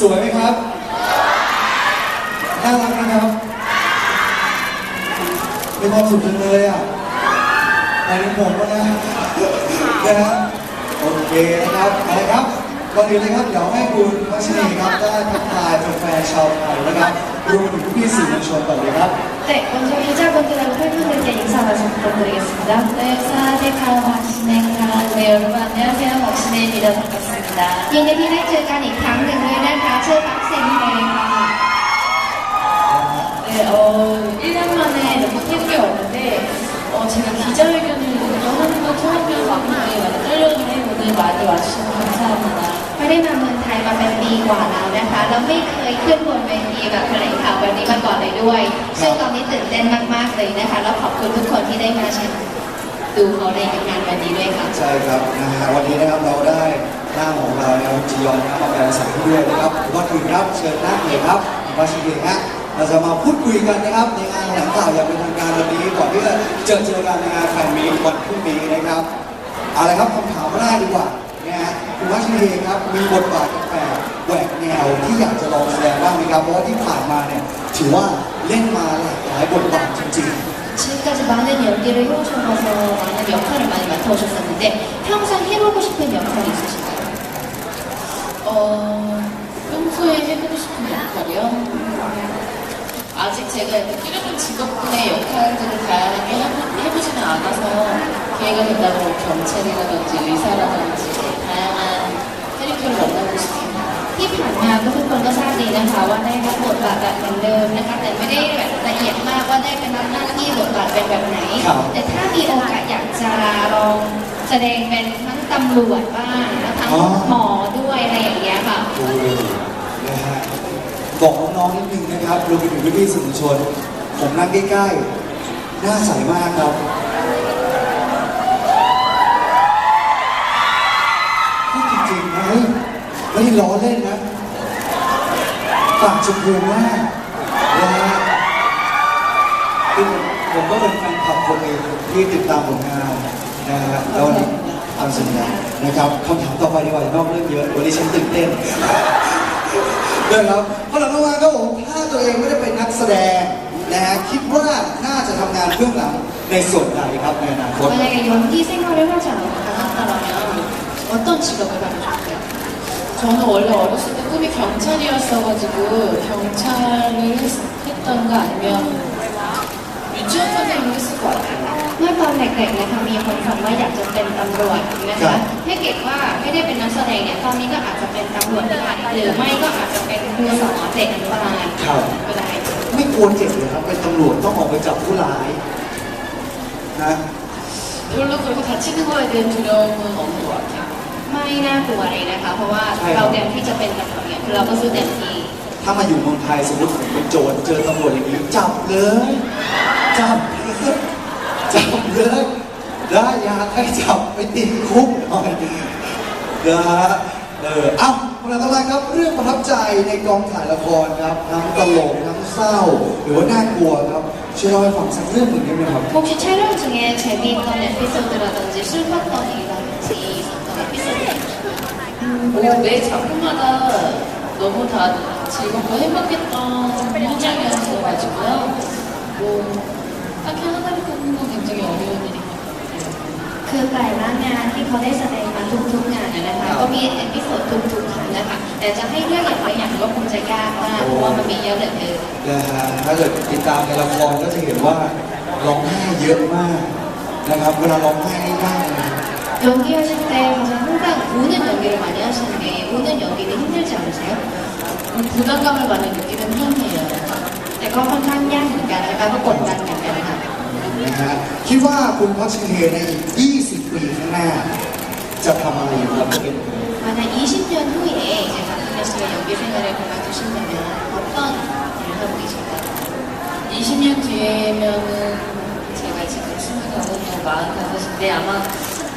สวยไหมครับน่ารักนะครับมีความสุขจังเลยอะอันนี้ผมก็นะนะโอเคนะครับอะไรครับ ก่อนอื่นเลยครับเดี๋ยวให้คุณวัชรีครับได้ทักทายแฟนๆชาวไทยนะครับรวมถึงพี่ๆสื่อมวลชนก่อนเลยครับ 네, 먼저 기자분들하고 팬분들께 인사 말씀 부탁드리겠습니다. 네, 사와디카 박신혜입니다. 네, 여러분 안녕하세요. 박신혜입니다. 반갑습니다. ยินดีที่ได้เจอกันอีกครั้งหนึ่งเลยนะคะชื่อปักเซนเฮค่ะ 네, 어, 1년 만에 이렇게 태국에 왔는데, 어, 제가 기자회견을 하는 건 처음이어서 굉장히 많이 떨렸는데, 오늘 많이 와주셔서 감사합니다. ไม่ได้มาเมืองไทยมาเป็นปีกว่าแล้วนะคะแล้วไม่เคยขึ้นบนเวทีแบบแถลงข่าวแบบนี้มาก่อนเลยด้วย ซึ่งตอนนี้ตื่นเต้นมากๆเลยนะคะ แล้วขอบคุณทุกคนที่ได้มาชมดูเขาในงานวันนี้ด้วยค่ะใช่ครับนะฮะวันนี้นะครับเราได้หน้าของเรานะครับจียอนนะครับมาแปลภาษาด้วยนะครับวัดอื่นครับเชิญนั่งเลยครับวัชิเดฮะเราจะมาพูดคุยกันนะครับในงานแถลงข่าวอย่างเป็นทางการวันนี้ก่อนที่จะเจอเจอกันในงานแฟนมีวันพรุ่งนี้นะครับเอาละครับคำถามแรกดีกว่า คุณวัชรีครับมีบทบาทแปลกๆแหวกแนวที่อยากจะลองแสดงบ้างไหมครับเพราะว่าที่ผ่านมาเนี่ยถือว่าเล่นมาหลากหลายบทบาทจริง ๆ 지금까지 많은 연기를 해오셔서 많은 역할을 많이 맡아오셨었는데, 평생 해보고 싶은 역할이 있으신가요? 어, 평소에 해보고 싶은 역할이요? 아직 제가 이렇게 뚜렷한 직업군의 역할들을 다양하게 해보, 해보지는 않아서 기회가 된다면 뭐 경찰이라든지 의사라든지 นก็ทราบดีนะคะว่าได้รับบทบาทแบบเหมือนเดิมนะคะแต่ไม่ได้แบบละเอียดมากว่าได้เป็นรับหน้าที่บทบาทเป็นแบบไหน ครับแต่ถ้ามีโอกาสอยากจะลองแสดงเป็นทั้งตำรวจบ้างแล้วทั้งหมอด้วยอะไรอย่างเงี้ยค่ะ ดูเลยนะฮะบอกน้องๆนิดนึงนะครับรวมไปถึงพี่ๆสื่อมวลชน ผมนั่งใกล้ๆหน้าใสมากครับพูดจริงๆนะเฮ้ยไม่ได้ล้อเล่นนะ ปากชมพูมากนะฮะคือผมก็เป็นแฟนคลับคนหนึ่งที่ติดตามผลงานนะฮะแล้ววันนี้ทำสัญญานะครับคำถามต่อไปดีกว่านอกเรื่องเยอะวันนี้ฉันตื่นเต้น นะครับเพราะหลังๆมาก็ผมถ้าตัวเองไม่ได้เป็นนักแสดงนะฮะคิดว่าน่าจะทำงานเบื้องหลังในส่วนใดครับในอนาคต 만약에 연기 생활을 하지 않았다면 어떤 직업을 가고 싶어요? 저는 원래 어렸을 때 꿈이 경찰이었어가지고 경찰을 했, 했던가 아니면 유치원 선생님을 했을 것 같아요. เมื่อตอนเด็กๆนะคะมีคนฝันว่าอยากจะเป็นตำรวจนะ ครั คะ บ ถ้าเกิดว่าไม่ได้เป็นนักแสดงเนี่ยตอนนี้ก็อาจจะเป็นตำรวจได้หรือไม่ก็อาจจะเป็นครูสอนเด็กอนุบาล ครับ ก็ได้ ไม่กลัวเจ็บเลยครับเป็นตำรวจต้องออกไปจับผู้ร้ายนะ 별로 그렇게 다치는 거에 대한 두려움은 없는 것 같아요. ไม่น่ากลัวเลยนะคะ เพราะว่า ใช่ครับ เราเต็มที่จะเป็นตำรวจเนี่ยเราก็สู้เต็มที่ ถ้ามาอยู่เมืองไทยสมมติผมเป็นโจรเจอตำรวจอย่างนี้จับเลยจับเลยจับเลยได้อยากให้จับไปติดคุกหน่อยนะฮะเออเอ้าคนละต่อไปครับเรื่องประทับใจในกองถ่ายละครครับทั้งตลกทั้งเศร้า หรือว่าน่ากลัวครับช่วยเล่าให้ฟังสักเรื่องหนึ่งได้ไหมครับ 혹시 촬영 중에 재미있던 에피소드라든지 슬펐던 일이라든지 있었던 에피소드 뭐, 매 작품마다 너무 다 즐겁고 행복했던 현장이었어가지고요. 뭐, 딱히 하나를 꼽는 건 굉장히 어려운 일인 것 같아요. คือแต่ละงานที่เขาได้แสดงมาทุกๆงานนะนะคะก็มีเอพิโซดทุกๆครั้งนะคะแต่จะให้เลือกอย่างไรอย่างก็คงจะยากมากเพราะว่ามันมีเยอะเหลือเกิน นะฮะถ้าเกิดติดตามในละครก็จะเห็นว่าร้องไห้เยอะมากนะครับ เวลาร้องไห้นี่ได้เลย 연기하실 때 가장 항상 우는 연기를 많이 하시는데 우는 연기는 힘들지 않으세요? 음, 부담감을 많이 느끼는 편이에요. แต่ก็ค่อนข้างยากเหมือนกันนะคะก็กดดันเหมือนกันค่ะ นะฮะคิดว่าคุณพัชเทในอีก 20 ปีข้างหน้า จะทำอะไรอยู่ครับจะเป็น 만약 20년 후에 이제 박근혜 씨가 연기 생활을 그만두신다면 어떤 일을 하고 계실까요? 20년 뒤에면은 제가 지금 25년, 45인데 아마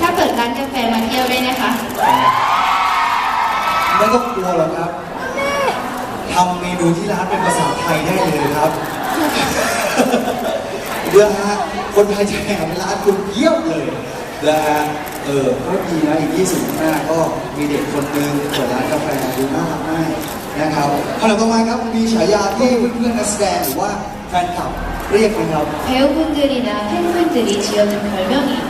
ถ้าเปิดร้านกาแฟมาเที่ยวได้นะคะ ไม่ต้องกลัวหรอกครับทำเมนูที่ร้านเป็นภาษาไทยได้เลยครับ เพื่อฮะคนไทยจะแห่ไปร้านคุณเยี่ยมเลยนะฮะเออก็ดีนะอีก20ข้างหน้าก็มีเด็กคนหนึงเปิดร้านกาแฟดูน่ารักมากนะครับคำถามต่อมาครับมีฉายาที่เพื่อนๆนักแสดงหรือว่าแฟนคลับเรียกไหมครับ 배우분들이나 팬분들이 지어준 별명이 있나요?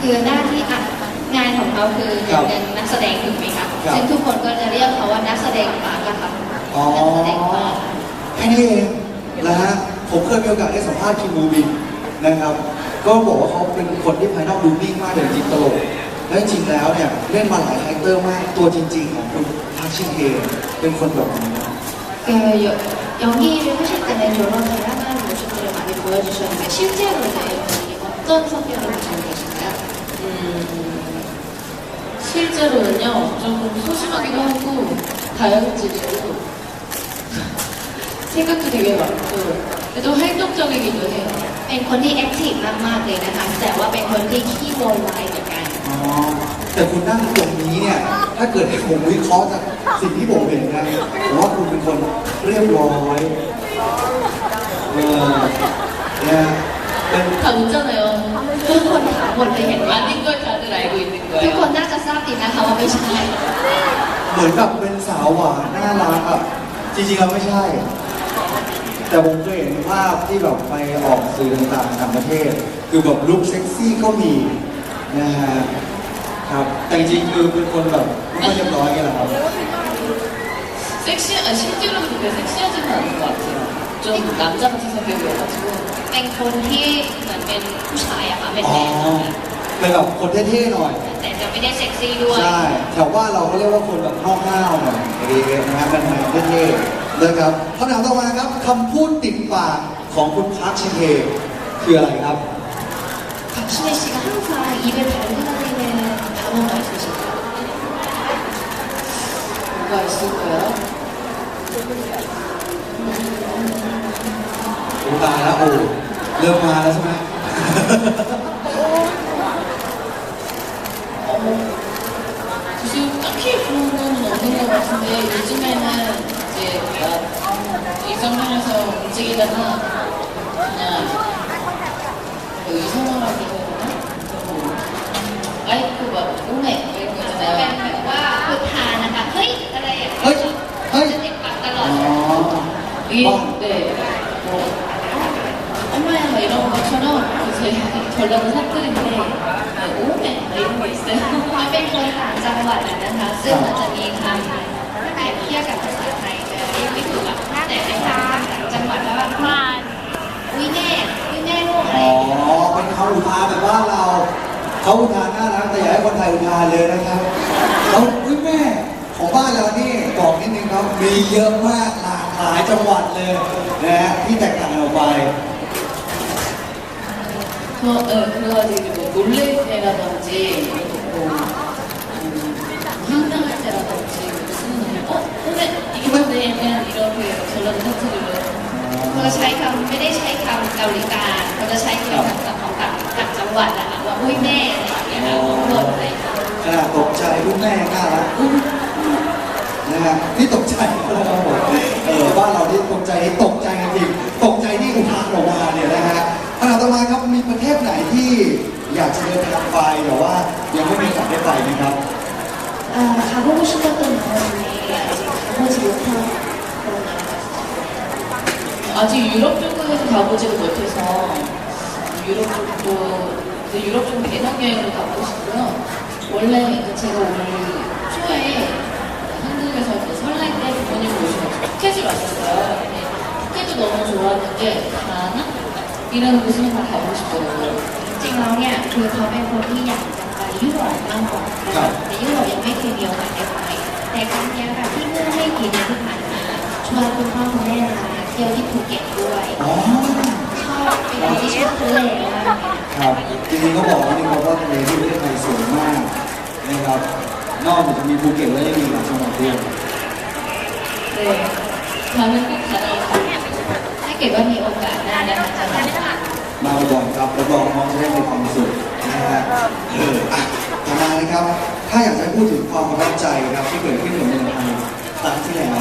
คือหน้าที่อ่ะงานของเขาคือ ครับ เป็นนักแสดงถูกไหมคะ ครับ ซึ่งทุกคนก็จะเรียกเขาว่านักแสดงปากอะค่ะ อ๋อ นักแสดงปาก แค่นี้เองนะฮะผมเคยมีโอกาสได้สัมภาษณ์คิมบูบินนะครับ ก็บอกว่าเขาเป็นคนที่ภายนอกดูนิ่งมากแต่จริงๆตลกและจริงๆแล้วเนี่ยเล่นมาหลายคาแรคเตอร์มากตัวจริง ๆ ของคุณพักชินเฮเป็นคนแบบนี้ 그 여- 연기를 하실 때는 이런 다양한 모습들을 많이 보여주셨는데 실제로는 어떤 성격을 가지고 계신가요? 음, 실제로는요, 조금 소심하기도 하고, 다혈질이고, 생각도 되게 많고, 또 활동적이기도 해요. เป็นคนที่แอคทีฟมากๆเลยนะคะ แต่ว่าเป็นคนที่ขี้โวยวายเหมือนกัน อ๋อแต่คุณนั่งตรงนี้เนี่ย ถ้าเกิดให้ผมวิเคราะห์จากสิ่งที่ผมเห็นนะผมว่าคุณเป็นคนเรียบร้อยเออเนี่ยเป็น 다 웃잖아요. ทุกคนถามหมดเลยเห็นว่าลิงเกิลชาติไรกุยลิงเกิลทุกคนน่าจะทราบดีนะคะว่าไม่ใช่ เหมือนกับเป็นสาวหวานน่ารักอะจริงๆเราไม่ใช่ แต่ผมเคยเห็นภาพที่แบบไปออกสื่อต่างๆต่างประเทศ คือแบบลุคเซ็กซี่ก็มีนะฮะครับแต่จริงๆคือเป็นคนแบบไม่ค่อยเรียบร้อยกันหรอครับเซ็กซี่เออชื่อจริงเราเป็นเซ็กซี่จริงเหรอ 좀 남자같은 성격이어가지고. เป็นคนที่เหมือนเป็นผู้ชายอะค่ะเป็น อ๋อ แมน เป็นแบบคนเท่ๆหน่อย แต่จะไม่ได้เซ็กซี่ด้วย ใช่ แถวบ้านเราก็เรียกว่าคนแบบนอกห้าวหน่อยเอ๊ะนะฮะแมนๆเท่ๆนะครับคำถามต่อมาครับคำพูดติดปากของคุณพักชินเฮคืออะไรครับ 박신혜 씨가 항상 입에 달고 다니는 단어가 있으실까요? 뭐가 있을까요? โอ้ตายแล้วโอ้เริ่มมาแล้วใช่ไหม 지금 딱히 그런 건 없는 것 같은데 요즘에는 이제 막 일상생활에서 움직이다가 그냥 뭐 이성어라고 해야 되나? 뭐 아이쿠 막 오메 이런 거 จะเป็น 있잖아요 แบบว่าพุทธานะคะ เฮ้ย อะไรอ่ะ เฮ้ย เฮ้ย จะติดปากตลอ อ๋ ด อ 이게 네, 뭐 엄마야 막 이런 것처럼 제 전라도 사투리인데 네, 오메 막 이런 거 있어요 เขาเป็นคนต่างจังหวัดอะนะคะ ซึ่งมันจะมีคำเปรียบเทียบกับภาษาไทยแต่เรียกไม่ถูกอะแต่เป็นคำต่างจังหวัดแล้วแบบว่าอุ้ยแม่อุ้ยแม่ลูกอะไร อ๋อ เป็นคำอุทานแบบบ้านเรา เขาอุทานน่ารักแต่อย่าให้คนไทยอุทานเลยนะครับเขาอุ้ยแม่ ของบ้านเรานี่บอกนิดนึงครับ มีเยอะมากหลากหลายจังหวัดเลยนะฮะที่แตกต่าง 저, 네, 그래가지고 뭐 놀랄 때라든지 뭐 음, 황당할 때라든지 쓰는 그냥 어? 근데 이게 뭔데? 그냥 이렇게 전라도 사투리로 เขาจะใช้คำไม่ได้ใช้คำเกาหลีกลางเขาจะใช้คำแบบของต่างต่างจังหวัดอะค่ะว่าอุ้ยแม่อะไรอย่างเงี้ยค่ะของหมดอะไรอย่างเงี้ย ขนาดตกใจลูกแม่ยังน่ารักอุ๊ยนะฮะนี่ตกใจนะครับผมเออบ้านเราที่ตกใจนี่ตกใจจริงๆตกใจที่อุทานออกมาเนี่ยนะฮะ อยากจะเดินทางไปแต่ว่ายังไม่มีโอกาสได้ไปไหมครับ 아, 가보고 싶었던 나라인데 아직 가보지 못한 그런 나라가 있어요. 아직 유럽 쪽에서 가보지도 못해서 유럽 쪽도 그 유럽 쪽 배낭여행으로 가보고 싶고요. 원래 그 제가 올 초에 한국에서 그 설날 때 부모님 모시고 스케줄 왔었어요. 근데 너무 좋았는데 가나? 이라는 곳을 다 가고 싶더라고요. ริงแล้วเนี่ยคือเขาเป็นคนที่อยากไปยุโรปมากกว่านแต่ยุโรปยังไม่เคยเดียวกาสได้ไปแต่ครั้งนี้ค่ะที่เมื่อไม่กี่เดือนที่ผ่านมาชวนคุณพ่อคุณแม่มาเที่ยวที่ภูเก็ตด้วยชอบเปที่ชอบทะเลลยนครับจริงๆก็บอกว่านี่เขาว่าทะเลที่ประเทศไทยสวยมากนะครับนอกจากจะมีภูเก็ตแล้วยังมีหลายจังหวัดด้วยเลยชอบเล่นทะเลค่ะถ้าเกิดว่ามีโอกาสหน้านะคะจะมา มาบ่อยๆครับรับรองน้องจะได้มีความสุขนะฮะเอออ่ะต่อมานะครับ ถ้าอยากจะพูดถึงความประทับใจครับที่เกิดขึ้นกับเมืองไทยครั้งที่แล้ว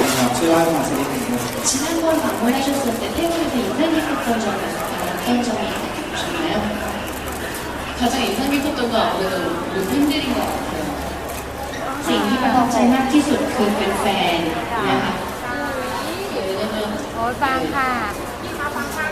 นะครับช่วยเล่าให้ฟังสักนิดหนึ่งครับ 지난번 방문하셨을 때 태국에서 인상 깊었던 점이 어떤 점이 있으셨나요? 가장 인상 깊었던 건 아무래도 우리 팬들인 것 같아요. สิ่งที่ประทับใจมากที่สุดคือเป็นแฟนนะคะ 왜냐면 โอ้ยฟังค่ะ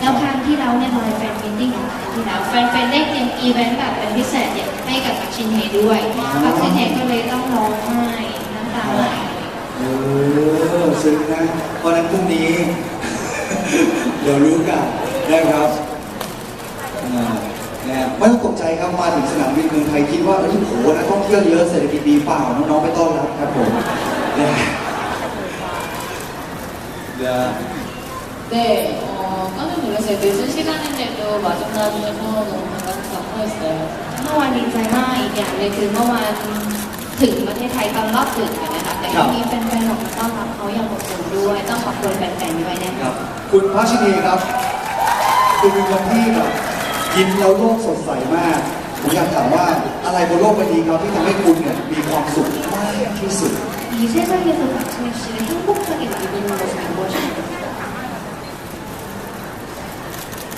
แล้วครั้งที่เราเนี่ยไลฟ์แฟนมิทติ้งของครั้งที่แล้วแฟนๆได้เตรียมอีเวนต์แบบเป็นพิเศษเนี่ยให้กับพักชินเฮด้วยพักชินเฮก็เลยต้องร้องไห้น้ำตาไหลเออซึ้งนะเพราะฉะนั้นพรุ่งนี้ เดี๋ยวรู้กันนะครับอ่านะไม่ต้องตกใจครับมาถึงสนามบินเมืองไทยคิดว่าเอ้ยโอ้โหนักท่องเที่ยวเยอะเศรษฐกิจดีเปล่าน้องๆไปต้อนรับครับผมนะเดี๋ยว 네, 어, 깜짝 놀랐어요. 늦은 시간인데도 마중나와주셔서 너무 반갑고 감사했어요. เมื่อวานดีใจมากอีกอย่างเลยคือเมื่อวานถึงประเทศไทยตอนรอบดึกอะนะคะแต่ก็มีแฟนๆออกมาต้อนรับเขาอย่างอบอุ่นด้วย ต้องขอบคุณแฟนๆด้วยนะ ครั คะ บ คุณพัชนีครับ คุณเป็นคนที่แบบยิ้มแล้วโลกสดใสมาก ผมอยากถามว่าอะไรบนโลกใบนี้ครับที่ทำให้คุณเนี่ยมีความสุขมากที่สุด 이 세상에서 박진희 씨를 행복하게 만드는 것은 무엇인가요?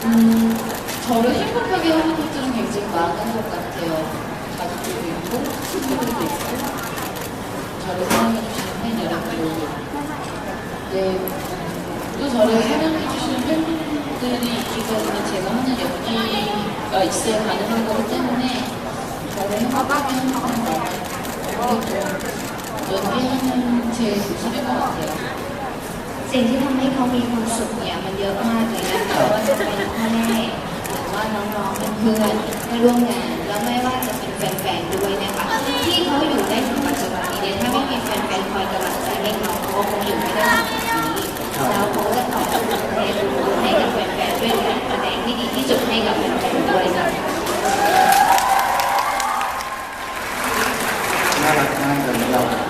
음, 저를 행복하게 하는 것들은 굉장히 많은 것 같아요. 가족들도 있고, 친구들도 있고, 저를 사랑해주시는 팬 여러분들. 네, 또 저를 사랑해주시는 팬들이 있기 때문에 제가 하는 연기가 있어야 가능한 거기 때문에 저를 행복하게 하는 건 그리고 연기하는 제 모습인 것 같아요. สิ่งที่ทำให้เขามีความสุขเนี่ยมันเยอะมากเลยนะคะว่าจะเป็นพ่อแม่หรือว่าน้องๆเพื่อนๆเพื่อนร่วมงาน แล้วไม่ว่าจะเป็นแฟนๆด้วยนะคะที่เขาอยู่ได้ถึงปัจจุบันนี้เนี่ยถ้าไม่มีแฟนๆคอยกำลังใจให้เขาเขาก็คงอยู่ไม่ได้ถึงจุดนี้แล้วเขาก็ขอบคุณให้กับแฟนๆด้วยการแสดงที่ดีที่สุดให้กับแฟนๆด้วยนะคะ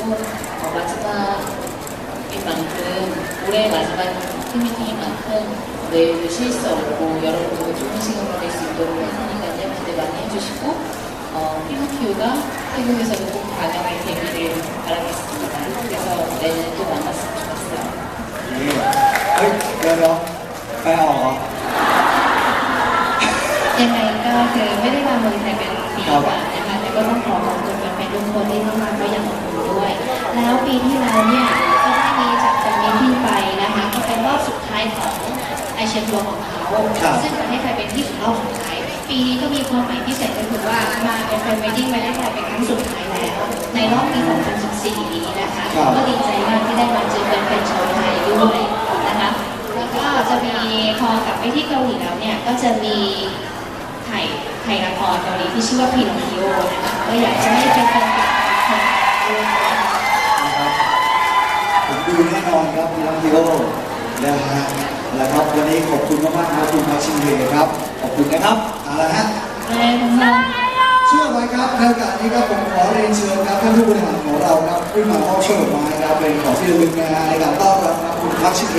해주시고 어, 마지막인 만큼 올해 마지막 팬미팅인 만큼 내일도 쉴 수 없고 여러분들과 좋은 시간 보낼 수 있도록 할 테니까요. 기대 많이 해주시고 어, 피노키오가 태국에서도 꼭 방영이 되기를 바라겠습니다. 그래서 내년에 또 만났으면 좋겠어요. นี่เฮ้ยเดี๋ยวเดี๋ยวไปออกเหรอ ยังไงก็คือไม่ได้มาเมืองไทยเป็นปีกว่านะคะแต่ก็ต้องขอขอบคุณแฟนๆทุกคนที่เข้ามาก็ยังอบอุ่นด้วย แล้วปีที่แล้วเนี่ยก็ได้มีจัดแฟนมีตติ้งไปนะคะก็เป็นรอบสุดท้ายของไอเชียทัวร์ของเขาครับ ซึ่งประเทศไทยเป็นที่สุดรอบสุดท้ายปีนี้ก็มีความหมายพิเศษก็คือว่ามาเป็นแฟนมีตติ้งประเทศไทยเป็นครั้งสุดท้ายแล้ว ในรอบปี 2014 นี้นะคะครับ ก็ดีใจมากที่ได้มาเจอแฟนๆชาวไทยด้วยนะคะแล้วก็จะมีพอกลับไปที่เกาหลีแล้วเนี่ยก็จะมี ถ่ายถ่ายละครเกาหลีที่ชื่อว่าพีนอคิโอนะคะก็อยากจะให้เป็นแฟนๆของด้วยนะคะนะ อนครับพี่ลุงดิโอนะฮะนะครับวันนี้ขอบคุณมากๆครับคุณมาชิงเฮครับ ขอบคุณนะครับเอาละฮะเชื่อไว้ครับในโอกาสนี้ครับผมขอเรียนเชิญครับท่านผู้บริหารของเราครับขึ้นมามอบช่อกไม้ครับเป็นของที่ระลึกนะฮในการต้อนรับคุณพัชชิเฮ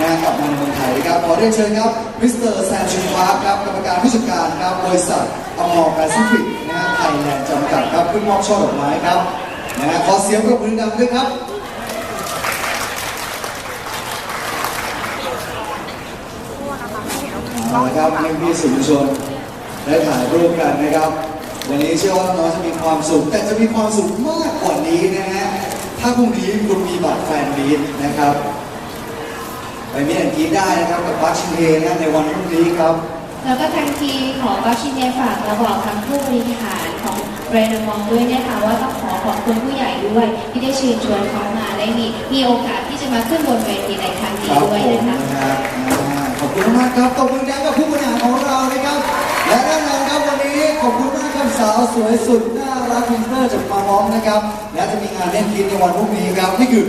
นะกับมาในเมืองไทยครับขอเรียนเชิญครับมิสเตอร์แซมชินพาร์คครับกรรมการผู้จัดการครับบริษัทอมอร์แปซิฟิกนะฮะไทยแลนด์จำกัดครับขึ้นมอบช่อกไม้ครับนะฮะขอเสียงปรบมือดังด้วยครับ เอาละครับให้พี่สื่อมวลชนได้ถ่ายรูปกันนะครับ วันนี้เชื่อว่าน้องจะมีความสุข แต่จะมีความสุขมากกว่านี้นะฮะถ้าพรุ่งนี้คุณมีบัตรแฟนมีตนะครับไปมีแอนกีได้นะครับกับบัคชินเฮนะในวันพรุ่งนี้ครับแล้วก็ทางทีมของบัคชินเนฝากมาบอกทางผู้บริหารของแบรนด์มองด้วยนะคะว่าต้องขอขอบคุณผู้ใหญ่ด้วยที่ได้เชิญชวนเขามาได้มีมีโอกาสที่จะมาขึ้นบนเวทีในครั้งนี้ครับด้วยผมนะคะ คุณมากครับขอบคุณแดงกับผู้บริหารของเรานะครับ และแน่นอนครับวันนี้ขอบคุณมากครับสาวสวยสุดน่ารักพินเตอร์จากมาล้อมนะครับ และจะมีงานเล่นกินในวันพรุ่งนี้ครับนี่คือ